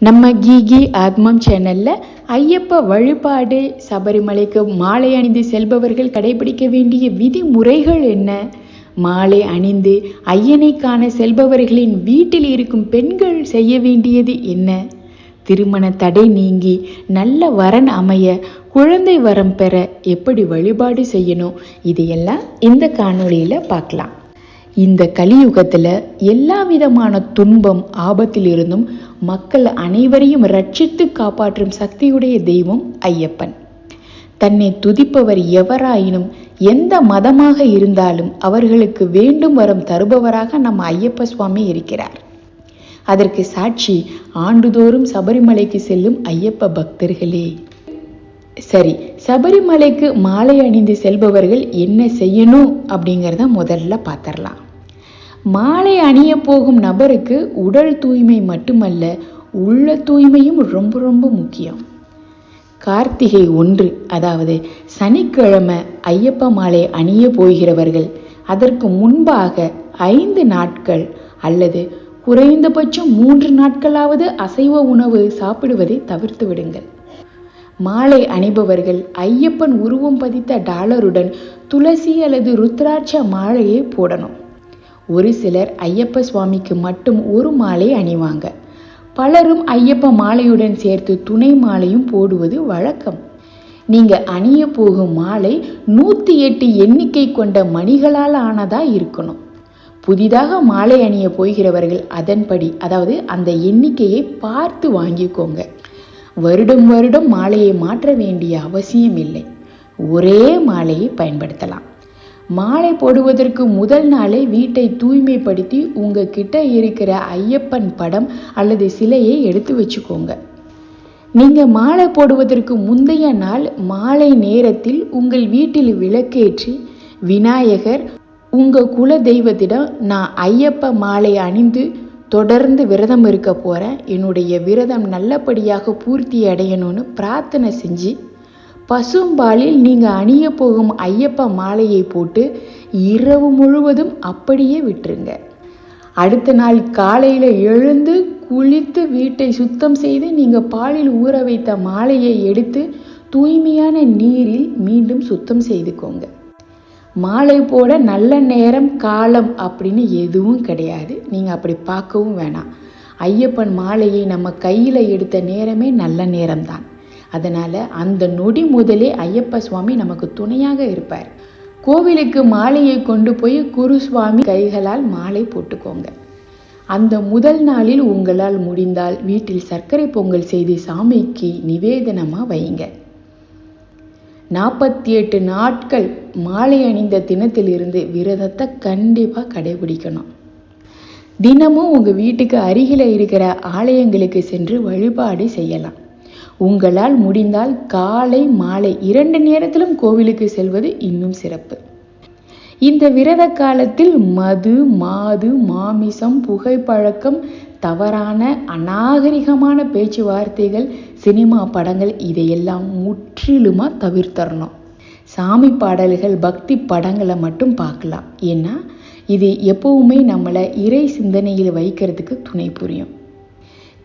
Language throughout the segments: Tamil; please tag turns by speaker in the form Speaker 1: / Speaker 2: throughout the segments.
Speaker 1: நம்ம கீகி ஆத்மம் சேனல்ல ஐயப்ப வழிபாடு சபரிமலைக்கு மாலை அணிந்து செல்பவர்கள் கடைபிடிக்க வேண்டிய விதிமுறைகள் என்ன? மாலை அணிந்து ஐயனை காண செல்பவர்களின் வீட்டில் இருக்கும் பெண்கள் செய்ய வேண்டியது என்ன? திருமண தடை நீங்கி நல்ல வரன் அமைய குழந்தை வரம் பெற எப்படி வழிபாடு செய்யணும்? இதையெல்லாம் இந்த காணொளியில் பார்க்கலாம். இந்த கலியுகத்தில் எல்லா விதமான துன்பம் ஆபத்திலிருந்தும் மக்கள் அனைவரையும் ரட்சித்து காப்பாற்றும் சக்தியுடைய தெய்வம் ஐயப்பன். தன்னை துதிப்பவர் எவராயினும் எந்த மதமாக இருந்தாலும் அவர்களுக்கு வேண்டும் வரம் தருபவராக நம்ம ஐயப்ப சுவாமி இருக்கிறார். அதற்கு சாட்சி ஆண்டுதோறும் சபரிமலைக்கு செல்லும் ஐயப்ப பக்தர்களே. சரி சபரிமலைக்கு மாலை அணிந்து செல்பவர்கள் என்ன செய்யணும் அப்படிங்கிறத முதல்ல பார்த்துடலாம். மாலை அணிய போகும் நபருக்கு உடல் தூய்மை மட்டுமல்ல உள்ள தூய்மையும் ரொம்ப ரொம்ப முக்கியம். கார்த்திகை ஒன்று அதாவது சனிக்கிழமை ஐயப்ப மாலை அணிய போகிறவர்கள் அதற்கு முன்பாக ஐந்து நாட்கள் அல்லது குறைந்தபட்சம் மூன்று நாட்களாவது அசைவ உணவு சாப்பிடுவதை தவிர்த்து விடுங்கள். மாலை அணிபவர்கள் ஐயப்பன் உருவம் பதித்த டாலருடன் துளசி அல்லது ருத்ராட்ச மாலையை போடணும். ஒரு சிலர் ஐயப்ப சுவாமிக்கு மட்டும் ஒரு மாலை அணிவாங்க. பலரும் ஐயப்ப மாலையுடன் சேர்த்து துணை மாலையும் போடுவது வழக்கம். நீங்க அணிய போகும் மாலை நூத்தி எட்டு எண்ணிக்கை கொண்ட மணிகளால் ஆனதா இருக்கணும். புதிதாக மாலை அணிய போகிறவர்கள் அதன்படி அதாவது அந்த எண்ணிக்கையை பார்த்து வாங்கிக்கோங்க. வருடம் வருடம் மாலையை மாற்ற வேண்டிய அவசியம் இல்லை ஒரே மாலையை பயன்படுத்தலாம். மாலை போடுவதற்கு முதல் நாளே வீட்டை தூய்மைப்படுத்தி உங்ககிட்ட இருக்கிற ஐயப்பன் படம் அல்லது சிலையை எடுத்து வச்சுக்கோங்க. நீங்கள் மாலை போடுவதற்கு முந்தைய நாள் மாலை நேரத்தில் உங்கள் வீட்டில் விளக்கேற்றி விநாயகர் உங்கள் குல தெய்வத்திடம் நான் ஐயப்ப மாலை அணிந்து தொடர்ந்து விரதம் இருக்க போகிறேன் என்னுடைய விரதம் நல்லபடியாக பூர்த்தி அடையணும்னு பிரார்த்தனை செஞ்சு பசும்பாலில் நீங்கள் அணிய போகும் ஐயப்ப மாலையை போட்டு இரவு முழுவதும் அப்படியே விட்டுருங்க. அடுத்த நாள் காலையில் எழுந்து குளித்து வீட்டை சுத்தம் செய்து நீங்கள் பாலில் ஊற வைத்த மாலையை எடுத்து தூய்மையான நீரில் மீண்டும் சுத்தம் செய்துக்கோங்க. மாலை போட நல்ல நேரம் காலம் அப்படின்னு எதுவும் கிடையாது. நீங்கள் அப்படி பார்க்கவும் வேணாம். ஐயப்பன் மாலையை நம்ம கையில் எடுத்த நேரமே நல்ல நேரம்தான். அதனால் அந்த நொடி முதலே ஐயப்ப சுவாமி நமக்கு துணையாக இருப்பார். கோவிலுக்கு மாலையை கொண்டு போய் குருசுவாமி கைகளால் மாலை போட்டுக்கோங்க. அந்த முதல் நாளில் உங்களால் முடிந்தால் வீட்டில் சர்க்கரை பொங்கல் செய்து சாமிக்கு நிவேதனமாக வைங்க நாற்பத்தி எட்டு நாட்கள் மாலை அணிந்த தினத்திலிருந்து விரதத்தை கண்டிப்பாக கடைபிடிக்கணும். தினமும் உங்கள் வீட்டுக்கு அருகில் இருக்கிற ஆலயங்களுக்கு சென்று வழிபாடு செய்யலாம். உங்களால் முடிந்தால் காலை மாலை இரண்டு நேரத்திலும் கோவிலுக்கு செல்வது இன்னும் சிறப்பு. இந்த விரத காலத்தில் மது மாது மாமிசம் புகைப்பழக்கம் தவறான அநாகரிகமான பேச்சுவார்த்தைகள் சினிமா படங்கள் இதையெல்லாம் முற்றிலுமாக தவிர்த்தரணும். சாமி பாடல்கள் பக்தி படங்களை மட்டும் பார்க்கலாம். ஏன்னா இது எப்பவுமே நம்மளை இறை சிந்தனையில் வைக்கிறதுக்கு துணை புரியும்.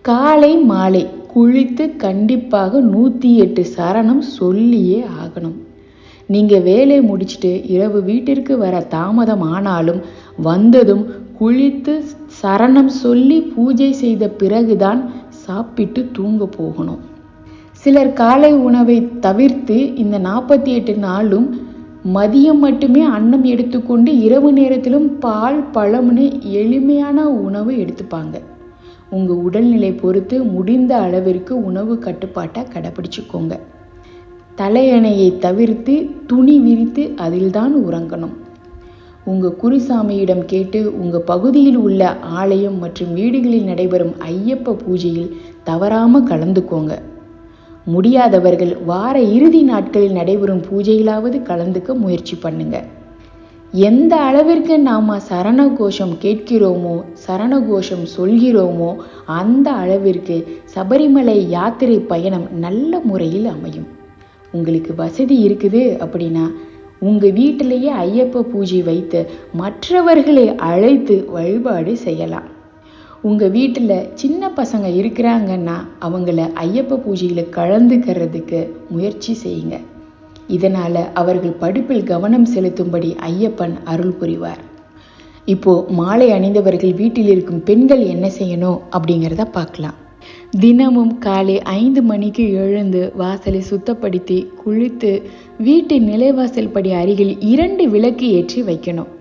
Speaker 1: காலை மாலை குளித்து கண்டிப்பாக நூற்றி எட்டு சரணம் சொல்லியே ஆகணும். நீங்கள் வேலை முடிச்சுட்டு இரவு வீட்டிற்கு வர தாமதம் ஆனாலும் வந்ததும் குளித்து சரணம் சொல்லி பூஜை செய்த பிறகுதான் சாப்பிட்டு தூங்க போகணும். சிலர் காலை உணவை தவிர்த்து இந்த நாற்பத்தி எட்டு நாளும் மதியம் மட்டுமே அன்னம் எடுத்துக்கொண்டு இரவு நேரத்திலும் பால் பழம்னு எளிமையான உணவு எடுத்துப்பாங்க. உங்கள் உடல்நிலை பொறுத்து முடிந்த அளவிற்கு உணவு கட்டுப்பாட்டை கடைபிடிச்சிக்கோங்க. தலையணையை தவிர்த்து துணி விரித்து அதில்தான் உறங்கணும். உங்கள் குருசாமியிடம் கேட்டு உங்கள் பகுதியில் உள்ள ஆலயம் மற்றும் வீடுகளில் நடைபெறும் ஐயப்ப பூஜையில் தவறாமல் கலந்துக்கோங்க. முடியாதவர்கள் வார இறுதி நாட்களில் நடைபெறும் பூஜையிலாவது கலந்துக்க முயற்சி பண்ணுங்கள் எந்த அளவிற்கு நாம் சரண கோஷம் கேட்கிறோமோ சரண கோஷம் சொல்கிறோமோ அந்த அளவிற்கு சபரிமலை யாத்திரை பயணம் நல்ல முறையில் அமையும். உங்களுக்கு வசதி இருக்குது அப்படின்னா உங்கள் வீட்டிலேயே ஐயப்ப பூஜை வைத்து மற்றவர்களை அழைத்து வழிபாடு செய்யலாம். உங்கள் வீட்டில் சின்ன பசங்க இருக்கிறாங்கன்னா அவங்கள ஐயப்ப பூஜையில் கலந்துக்கிறதுக்கு முயற்சி செய்யுங்க. இதனால் அவர்கள் படிப்பில் கவனம் செலுத்தும்படி ஐயப்பன் அருள் புரிவார். இப்போ மாலை அணிந்தவர்கள் வீட்டில் இருக்கும் பெண்கள் என்ன செய்யணும் அப்படிங்கிறத பார்க்கலாம். தினமும் காலை ஐந்து மணிக்கு எழுந்து வாசலை சுத்தப்படுத்தி குளித்து வீட்டு நிலைவாசல் படி அருகில் இரண்டு விளக்கு ஏற்றி வைக்கணும்.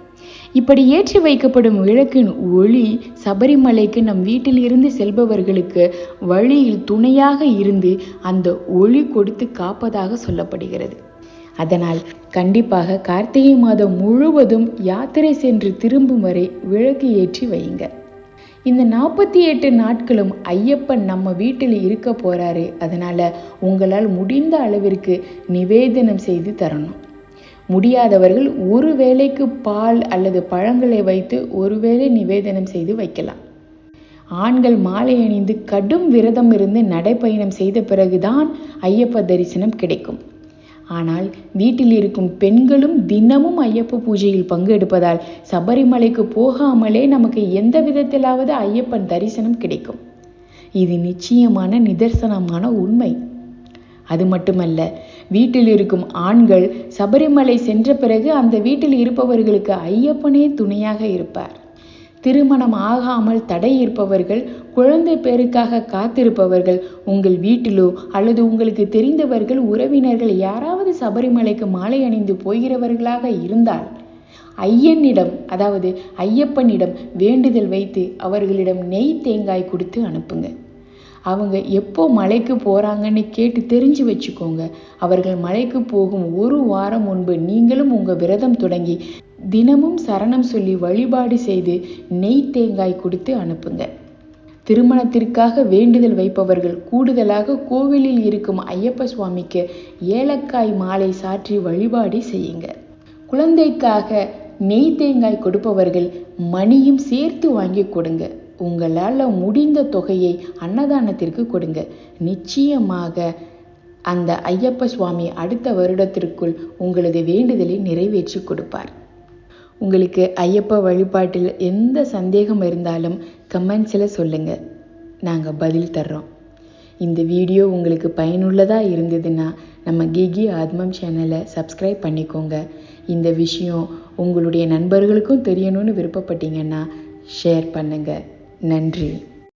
Speaker 1: இப்படி ஏற்றி வைக்கப்படும் விளக்கின் ஒளி சபரிமலைக்கு நம் வீட்டில் இருந்து செல்பவர்களுக்கு வழியில் துணையாக இருந்து அந்த ஒளி கொடுத்து காப்பதாக சொல்லப்படுகிறது. அதனால் கண்டிப்பாக கார்த்திகை மாதம் முழுவதும் யாத்திரை சென்று திரும்பும் வரை விளக்கு ஏற்றி வையுங்க. இந்த நாற்பத்தி எட்டு நாட்களும் ஐயப்பன் நம்ம வீட்டில் இருக்க போறாரு. அதனால உங்களால் முடிந்த அளவிற்கு நிவேதனம் செய்து தரணும். முடியாதவர்கள் ஒரு வேளைக்கு பால் அல்லது பழங்களை வைத்து ஒருவேளை நிவேதனம் செய்து வைக்கலாம். ஆண்கள் மாலை அணிந்து கடும் விரதம் இருந்து நடைப்பயணம் செய்த பிறகுதான் ஐயப்ப தரிசனம் கிடைக்கும். ஆனால் வீட்டில் இருக்கும் பெண்களும் தினமும் ஐயப்ப பூஜையில் பங்கெடுப்பதால் சபரிமலைக்கு போகாமலே நமக்கு எந்த விதத்திலாவது ஐயப்பன் தரிசனம் கிடைக்கும். இது நிச்சயமான நிதர்சனமான உண்மை. அது மட்டுமல்ல வீட்டில் இருக்கும் ஆண்கள் சபரிமலை சென்ற பிறகு அந்த வீட்டில் இருப்பவர்களுக்கு ஐயப்பனே துணையாக இருப்பார். திருமணம் ஆகாமல் தடை இருப்பவர்கள் குழந்தை பேருக்காக காத்திருப்பவர்கள் உங்கள் வீட்டிலோ அல்லது உங்களுக்கு தெரிந்தவர்கள் உறவினர்கள் யாராவது சபரிமலைக்கு மாலை அணிந்து போகிறவர்களாக இருந்தால் ஐயனிடம் அதாவது ஐயப்பனிடம் வேண்டுதல் வைத்து அவர்களிடம் நெய் தேங்காய் கொடுத்து அனுப்புங்க. அவங்க எப்போ மலைக்கு போகிறாங்கன்னு கேட்டு தெரிஞ்சு வச்சுக்கோங்க. அவர்கள் மலைக்கு போகும் ஒரு வாரம் முன்பு நீங்களும் உங்கள் விரதம் தொடங்கி தினமும் சரணம் சொல்லி வழிபாடு செய்து நெய் தேங்காய் கொடுத்து அனுப்புங்க. திருமணத்திற்காக வேண்டுதல் வைப்பவர்கள் கூடுதலாக கோவிலில் இருக்கும் ஐயப்ப சுவாமிக்கு ஏலக்காய் மாலை சாற்றி வழிபாடு செய்யுங்க. குழந்தைக்காக நெய் தேங்காய் கொடுப்பவர்கள் மணியும் சேர்த்து வாங்கி கொடுங்க. உங்களால் முடிந்த தொகையை அன்னதானத்திற்கு கொடுங்க. நிச்சயமாக அந்த ஐயப்ப சுவாமி அடுத்த வருடத்திற்குள் உங்களது வேண்டுதலை நிறைவேற்றி கொடுப்பார். உங்களுக்கு ஐயப்ப வழிபாட்டில் எந்த சந்தேகம் இருந்தாலும் கமெண்ட்ஸில் சொல்லுங்கள் நாங்கள் பதில் தர்றோம். இந்த வீடியோ உங்களுக்கு பயனுள்ளதாக இருந்ததுன்னா நம்ம கிகி ஆத்மம் சேனலை சப்ஸ்கிரைப் பண்ணிக்கோங்க. இந்த விஷயம் உங்களுடைய நண்பர்களுக்கும் தெரியணும்னு விருப்பப்பட்டீங்கன்னா ஷேர் பண்ணுங்கள் நன்றி.